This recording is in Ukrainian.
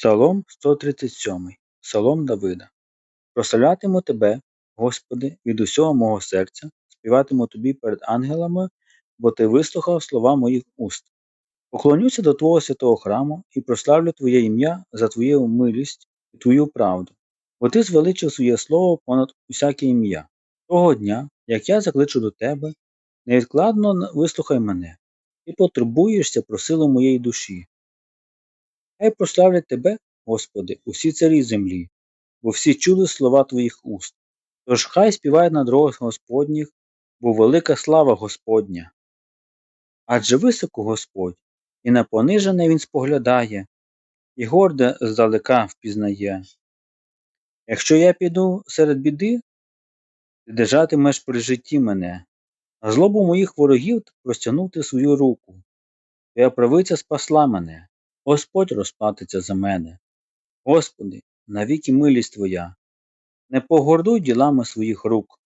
Псалом 137. Псалом Давида. Прославлятиму Тебе, Господи, від усього мого серця, співатиму Тобі перед ангелами, бо Ти вислухав слова моїх уст. Поклонюся до Твого святого храму і прославлю Твоє ім'я за Твою милість і Твою правду, бо Ти звеличив своє слово понад усяке ім'я. Того дня, як я закличу до Тебе, невідкладно вислухай мене, Ти потурбуєшся про силу моєї душі. Хай прославлять Тебе, Господи, усі царі землі, бо всі чули слова Твоїх уст. Тож хай співають на дорогах Господніх, бо велика слава Господня. Адже високо Господь, і на понижене Він споглядає, і горде здалека впізнає. Якщо я піду серед біди, ти держатимеш при житті мене, на злобу моїх ворогів простягнув ти свою руку. Твоя правиця спасла мене, Господь розплатиться за мене. Господи, навіки милість Твоя, не погордуй ділами своїх рук.